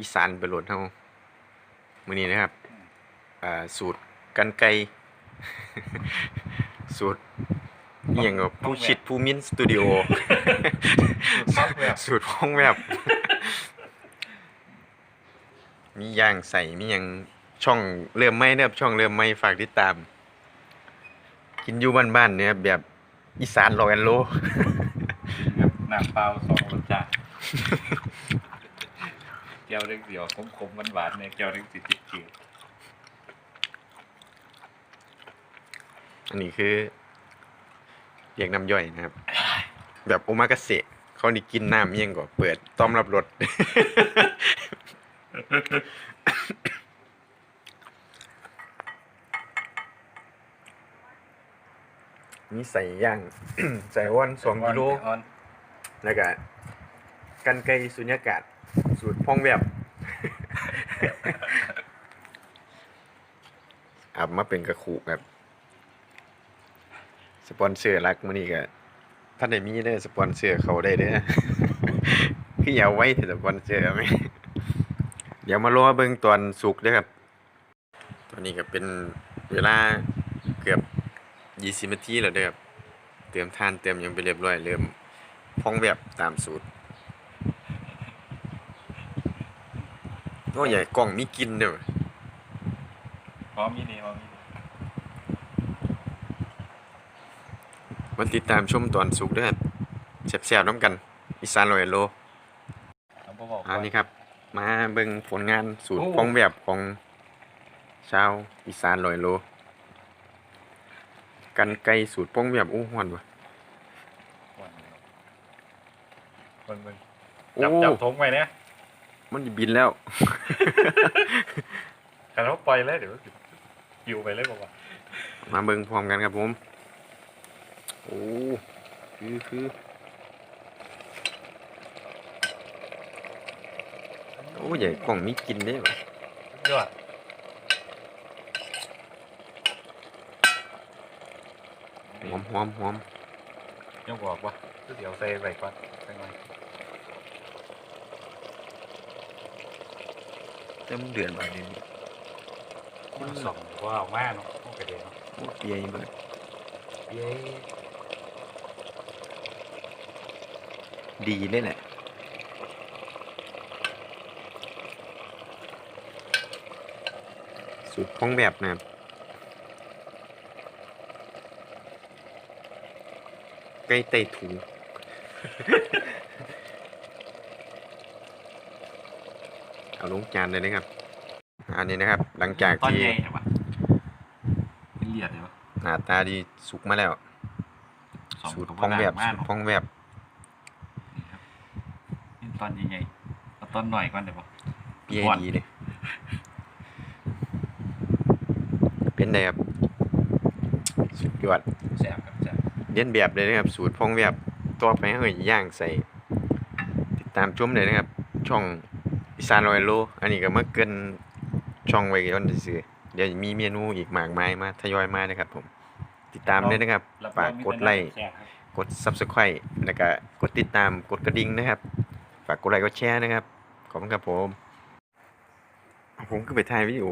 อีสานไปโหลดเฮามื้อนี้นะครับอ่าสูตรกันไก่สูตรอหย่างกับผู้ชิดผู้มินสตูดิโอซอฟต์แวร์สูตรห้องแบบ มีย่างใส่มีหยังช่องเริ่มไม่เนอะช่องเริ่มไม่ฝากติดตาม กินอยู่บ้านๆเนี่ยแบบอีสานรอยแอนโลครับน้ำเปล่าสองรสชาติ แก้วเล็กเดียวขมๆหวานๆเนี่ยแก้วเล็กสิจิบจิ๋วอันนี้คือเรียกน้ำย่อยนะครับ แบบโอมากาเสะเขานี่กินน้ำเมี่ยงก่อนเปิดต้อมรับรสนี่ใส่ย่าง ใส่อ้วนสองกิโลออนแล้วก็กันไกรสุญญากาศ สูตรพองแบบอับมาเป็นกระขุแบบสปอนเซอร์รักมือนี้ก็ท่านได้มีเด้สปอนเซอร์เขาได้เด้อคืออย่าไว้แต่สปอนเซอร์ไหมเดี๋ยวมารอเบิ่งตอนสุกด้ครับ ตอนนี้ก็เป็นเวลาเกือบ20นาทีแล้วเด้อครับเตรียมทานเตรียมยังไปเรียบร้อยเริ่มพองแบบตามสูตร โอ้ใหญ่กล่องมีกินเด้อพร้อมยี่นี่พร้อมยี่นี่มาติดตามชมตอนสุกเด้อครับแซ่บๆน้ำกัน อีสานลอยโลผมก็บอกอัว่านนี้ครับ มาเบิ่งผลงานสูตรพองแบบของชาวอีสานลอยโล กันไก่สูตรพองแบบอู้หวนวะ เบิ่งเบิ่งโอ้จับจับทงไว้เนี่ย มันจะบินแล้ว แต่เราปล่อยเลยเดี๋ยวปิวไปเลยบอกว่ามาเบิ่งพร้อมกันครับผม โอ้คือคือโอ้ใหญ่กล่องมีกินได้ปะยอดหอมหอมหอมยังบอกว่าเดี๋ยวใส่ไปก่อนใส่ไว้ เต็มเดือนบาทนี้มันส่องว่าเอามาเนาะต้องไปเดี๋ยวเนาะโอ้เปียเบิดเย้ดีเลยแหละสูตรพองแบบนะครับใกล้ไต้ถุง เอาลงจานเลยนะครับ อันนี้นะครับ หลังจากตอนที่ใหญ่เหรอวะเป็นเหลียดเหรอวะหน้าตาดีสุกมาแล้ว สองสูตรกับพองแบบมากสูตรเนาะพองแบบนี่ครับนี่ตอนใหญ่ๆเอาตอนหน่อยก่อนเดี๋ยวบอกเปียดีเลยเป็นไงครับสุดยอดแซ่บครับแซ่บเลียนแบบเลยนะครับ สูตรพองแบบต่อไปเฮ้ยย่างใส่ ติดตามชมเลยนะครับ ช่อง อีสานรอยโล อันนี้ก็มาเกินช่องไว้ก่อนซื่อๆเดี๋ยวมีเมนูอีกมากมายมาทยอยมานะครับ ผม ติดตามด้วยนะครับรับรฝากองมีกดแต่ไลค์แซ่บครับกด subscribe แล้วก็กดติดตามกดกระดิ่งนะครับ ฝากกดไลค์กดแชร์นะครับ ขอบคุณครับผม ผมก็ไปถ่ายวิดีโอ